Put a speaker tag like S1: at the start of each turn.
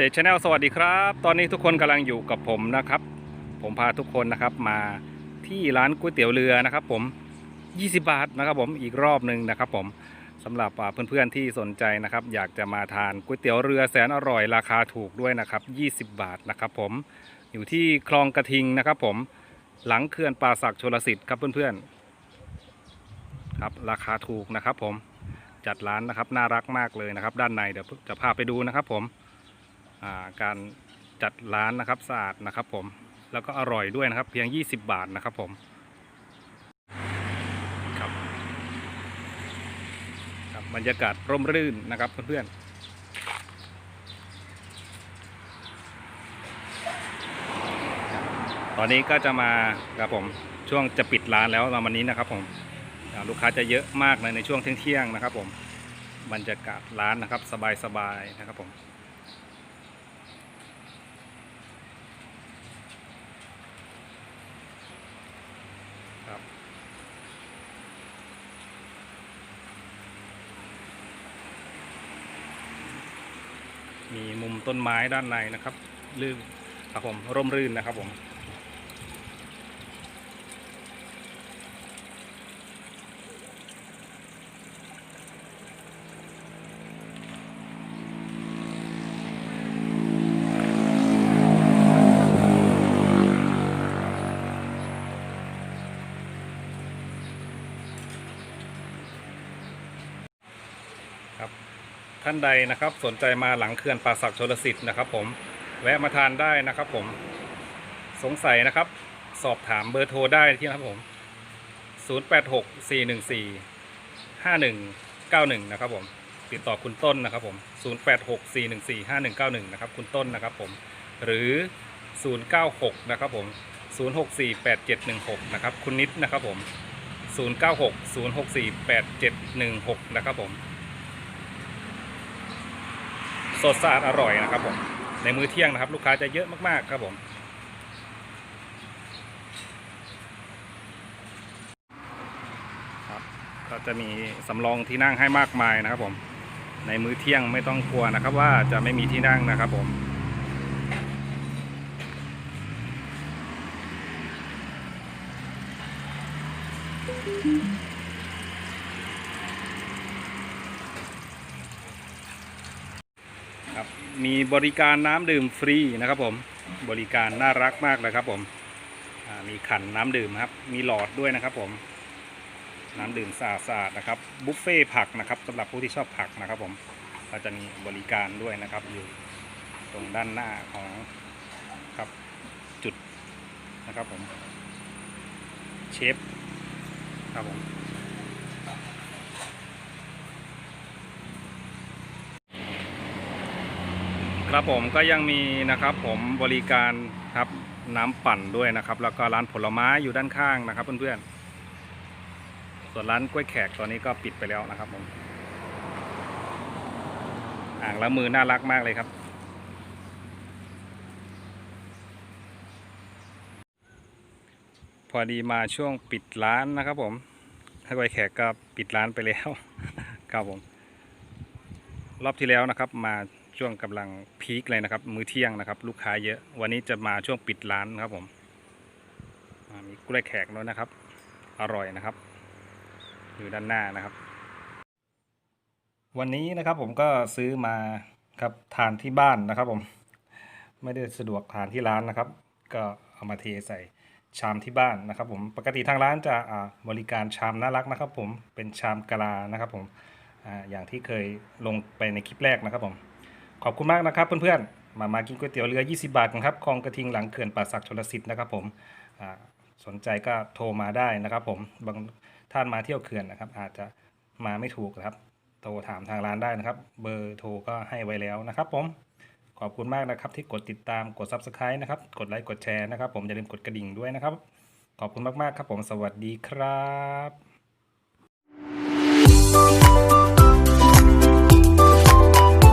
S1: เจชแนลสวัสดีครับ ตอนนี้ทุกคนกำลังอยู่กับผมนะครับ ผมพาทุกคนนะครับมาที่ร้านก๋วยเตี๋ยวเรือนะครับ ผม 20 บาทนะครับ ผมอีกรอบหนึ่งนะครับ ผมสำหรับอ่าเพื่อนๆที่สนใจนะครับ อยากจะมาทานก๋วยเตี๋ยวเรือแสนอร่อยราคาถูกด้วยนะครับ 20 บาทนะครับ ผมอยู่ที่คลองกระทิงนะครับ ผมหลังเขื่อนป่าศักชลสิทธิ์ครับเพื่อนๆครับราคาถูกนะครับ ผมจัดร้านนะครับน่ารักมากเลยนะครับ ด้านในเดี๋ยวจะพาไปดูนะครับ ผม การจัดร้านนะครับสะอาดนะครับผมแล้วก็อร่อยด้วยนะครับ เพียง 20 บาทนะครับผมครับครับบรรยากาศร่มรื่นนะครับเพื่อนๆตอนนี้ก็จะมาครับผมช่วงจะปิดร้านแล้วเราวันนี้นะครับผมลูกค้าจะเยอะมากเลยในช่วงเที่ยงๆนะครับผมบรรยากาศร้านนะครับสบายๆนะครับผม ครับมีมุม ต้นไม้ด้านในนะครับ ลื่นครับผมร่มรื่นนะครับผม ท่านใดนะครับ สนใจมาหลังเขื่อนป่าศักชลสิทธิ์นะครับ ผมแวะมาทานได้นะครับ ผมสงสัยนะครับ สอบถามเบอร์โทรได้ที่นะครับผม 086 414 5191 นะครับผมติดต่อคุณต้นนะครับผม 086 414 5191 นะครับคุณต้นนะครับผม หรือ 096 นะครับผม 064 8716 นะครับคุณนิดนะครับผม 096 064 8716 นะครับผม สดสะอาดอร่อยนะครับผมในมื้อเที่ยงนะครับ ลูกค้าจะเยอะมากๆครับผม ครับ ก็จะมีสำรองที่นั่งให้มากมายนะครับ ผม ในมื้อเที่ยงไม่ต้องกลัวนะครับ ว่าจะไม่มีที่นั่งนะครับผมครั มีบริการน้ำดื่มฟรีนะครับผมบริการน่ารักมากเลยครับผมมีขันน้ำดื่มครับ มีหลอดด้วยนะครับ ผม น้ำดื่มสะอาดๆนะครับบุฟเฟ่ต์ผักนะครับสำหรับผู้ที่ชอบผักนะครับ ผมก็จะมีบริการด้วยนะครับ อยู่ตรงด้านหน้าของครับจุดนะครับผมเชฟครับผม ครับผมก็ยังมีนะครับผมบริการครับน้ำปั่นด้วยนะครับ แล้วก็ร้านผลไม้อยู่ด้านข้างนะครับ เพื่อนๆ ส่วนร้านกล้วยแขกตอนนี้ก็ปิดไปแล้วนะครับผมอ่างละมือน่ารักมากเลยครับ พอดีมาช่วงปิดร้านนะครับผมให้กล้วยแขกก็ปิดร้านไปแล้วครับผมรอบที่แล้วนะครับมา ช่วงกำลังพีคเลยนะครับ มื้อเที่ยงนะครับ ลูกค้าเยอะ วันนี้จะมาช่วงปิดร้านนะครับผมมีกล้วยแขกด้วยนะครับ อร่อยนะครับ อยู่ด้านหน้านะครับ วันนี้นะครับผมก็ซื้อมาครับทานที่บ้านนะครับผม ไม่ได้สะดวกทานที่ร้านนะครับ ก็เอามาเทใส่ชามที่บ้านนะครับ ผมปกติทางร้านจะบริการชามน่ารักนะครับ ผมเป็นชามกะลานะครับ ผมออย่างที่เคยลงไปในคลิปแรกนะครับผม ขอบคุณมากนะครับเพื่อนๆ มามากินก๋วยเตี๋ยวเรือ 20 บาทกันครับคลองกระทิงหลังเขื่อนป่าศักชลสิทธิ์นะครับผมสนใจก็โทรมาได้นะครับ ผมบางท่านมาเที่ยวเขื่อนนะครับ อาจจะมาไม่ถูกนะครับ โทรถามทางร้านได้นะครับ เบอร์โทรก็ให้ไว้แล้วนะครับผมขอบคุณมากนะครับที่กดติดตามกด Subscribe นะครับ กดไลค์กดแชร์นะครับ ผมอย่าลืมกดกระดิ่งด้วยนะครับ ขอบคุณมากๆครับผมสวัสดีครับ